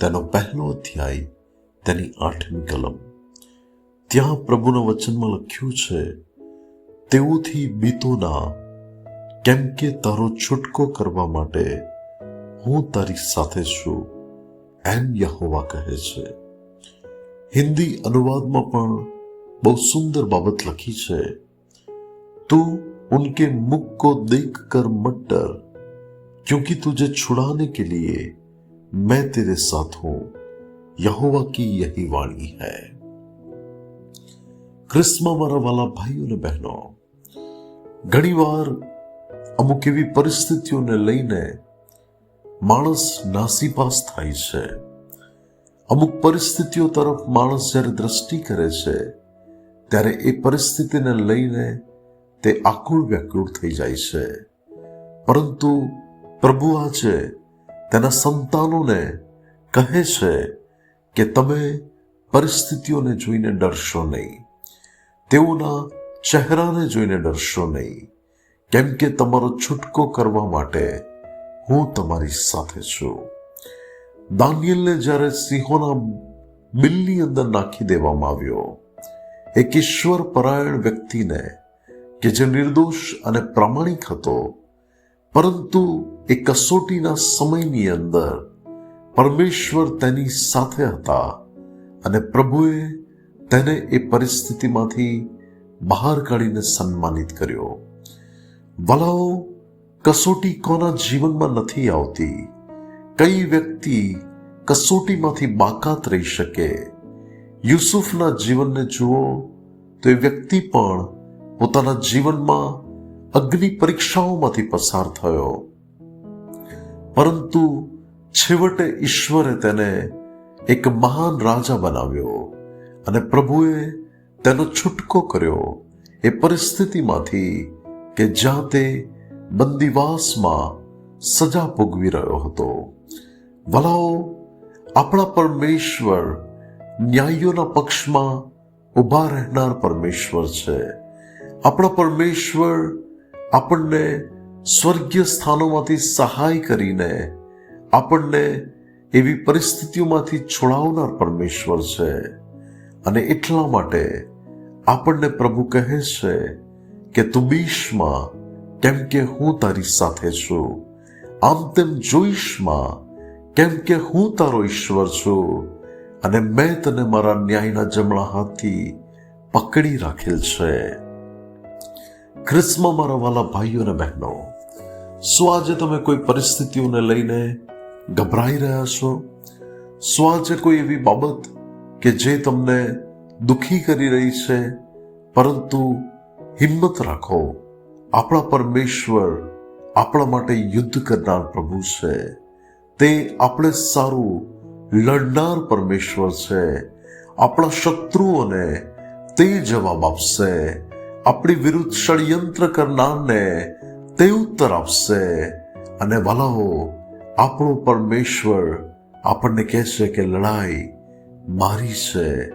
તેનો પહેલો અધ્યાય તેની આઠમી કલમ ત્યાં પ્રભુના વચનમાં લખ્યું છે તેઓથી બીતોના કેમ કે તારો છૂટકો કરવા માટે હું તારી સાથે છું એમ યહોવા કહે છે હિન્દી અનુવાદમાં પણ બહુ સુંદર બાબત લખી છે તું उनके मुख को देख कर मत डर क्योंकि तुझे छुड़ाने के लिए मैं तेरे साथ हूं यहोवा की यही वाणी है ખ્રિસ્તમાં મારા વાલા ભાઈઓ અને બહેનો ઘણીવાર અમુક એવી પરિસ્થિતિઓને લઈને માણસ નાસીપાસ થાય છે અમુક પરિસ્થિતિઓ તરફ માણસ જ્યારે દ્રષ્ટિ કરે છે ત્યારે એ પરિસ્થિતિને લઈને તે આકુળ વ્યાકુળ થઈ જાય છે પરંતુ પ્રભુ આજે તેના સંતાનોને કહે છે કે તમે પરિસ્થિતિઓને જોઈને ડરશો નહીં. તેઓના ચહેરાને જોઈને ડરશો નહીં. કેમ કે તમારો છૂટકો કરવા માટે હું તમારી સાથે છું. દાનિયલને જ્યારે સિંહોના બિલની અંદર નાખી દેવામાં આવ્યો, એક ઈશ્વર પરાયણ વ્યક્તિને કે જે નિર્દોષ અને પ્રામાણિક હતો પરંતુ એ કસોટીના સમયની અંદર પરમેશ્વર તેની સાથે હતા અને પ્રભુએ તેને એ પરિસ્થિતિમાંથી બહાર કાઢીને સન્માનિત કર્યો. વલાઓ, કસોટી કોના જીવનમાં નથી આવતી. કઈ વ્યક્તિ કસોટીમાંથી બાકાત રહી શકે? યુસુફના જીવનને જુઓ તો એ વ્યક્તિ પણ પોતાના જીવનમાં અગ્નિ પરીક્ષાઓમાંથી પસાર થયો. પરંતુ છેવટે ઈશ્વરે તેને એક મહાન રાજા બનાવ્યો અને પ્રભુએ તેનો છૂટકો કર્યો એ પરિસ્થિતિમાંથી કે જ્યાં તે બંદીવાસમાં સજા ભોગવી રહ્યો હતો. વલાઓ, આપણા પરમેશ્વર ન્યાયીઓના પક્ષમાં ઊભા રહેનાર પરમેશ્વર છે. આપણા પરમેશ્વર આપણને સ્વર્ગીય સ્થાનોમાંથી સહાય કરીને આપણને એવી પરિસ્થિતિઓમાંથી છોડાવનાર પરમેશ્વર છે. અને એટલા માટે આપણને પ્રભુ કહે છે કે તું બીશમાં, કેમ કે હું તારી સાથે છું. આમ તેમ જોઈશમાં, કેમ કે હું તારો ઈશ્વર છું. અને મેં તને મારા ન્યાયના જમણા હાથથી પકડી રાખેલ છે. ખ્રિસ્મા મારા વાલા ભાઈઓ અને બહેનો શું આજે તમે કોઈ પરિસ્થિતિઓને લઈને ગભરાઈ રહ્યા છો? શું આજે કોઈ એવી બાબત કે જે તમને દુખી કરી રહી છે? પરંતુ હિંમત રાખો, આપણા પરમેશ્વર આપણા માટે યુદ્ધ કરનાર પ્રભુ છે. તે આપણે સારું લડનાર પરમેશ્વર છે. આપણા શત્રુઓને તે જવાબ આપશે. આપણી વિરુદ્ધ ષડયંત્ર કરનારને તે ઉત્તર આપશે. અને ભલાઓ આપણો પરમેશ્વર આપણને કહેશે કે લડાઈ મારી છે.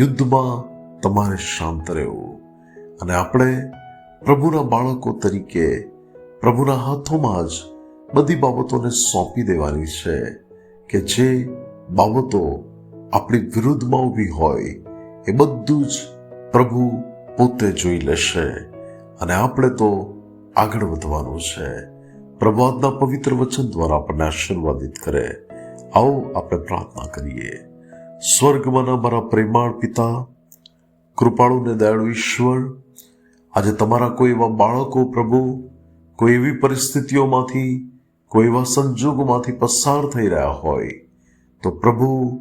યુદ્ધમાં તમારે શાંત રહેવું. અને આપણે પ્રભુના બાળકો તરીકે પ્રભુના હાથોમાં જ બધી બાબતોને સોંપી દેવાની છે કે જે બાબતો આપણી વિરુદ્ધમાં ઊભી હોય, એ બધું જ પ્રભુ પોતે જોઈ લેશે અને આપણે તો આગળ વધવાનું છે. પ્રભાતના પવિત્ર વચન દ્વારા આપણને આશીર્વાદિત કરે. આવો આપણે પ્રાર્થના કરીએ. સ્વર્ગમાંના મારા પ્રેમાળ પિતા, કૃપાળુ ને દયાળુ ઈશ્વર, આજે તમારા કોઈ એવા બાળકો પ્રભુ, કોઈ એવી પરિસ્થિતિઓમાંથી, કોઈ એવા સંજોગોમાંથી પસાર થઈ રહ્યા હોય, તો પ્રભુ,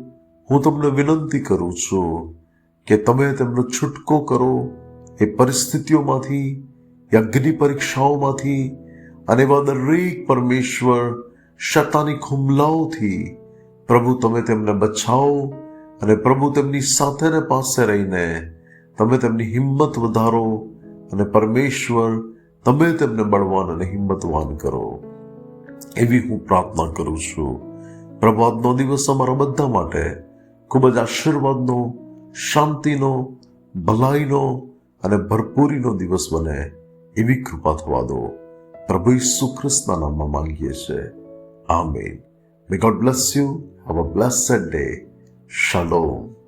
હું તમને વિનંતી કરું છું કે તમે તેમનો છૂટકો કરો એ પરિસ્થિતિઓમાંથી, એ અગ્નિ પરીક્ષાઓમાંથી અને એવા દરેક પરમેશ્વર શતાનિક હુમલાઓથી પ્રભુ તમે તેમને બચાવો અને પ્રભુ તેમની સાથે ને પાસે રહીને તમે તેમની હિંમત વધારો અને પરમેશ્વર તમે તેમને બળવાન અને હિંમતવાન કરો. એવી હું પ્રાર્થના કરું છું. પ્રભુ, આજનો દિવસ અમારા બધા માટે ખૂબ જ આશીર્વાદનો, શાંતિનો, ભલાઈનો અને ભરપૂરીનો દિવસ બને એવી કૃપા થવા દો. પ્રભુ ઈસુ ખ્રિસ્તના નામમાં માંગીએ છીએ amen. May God bless you have a blessed day શાલોમ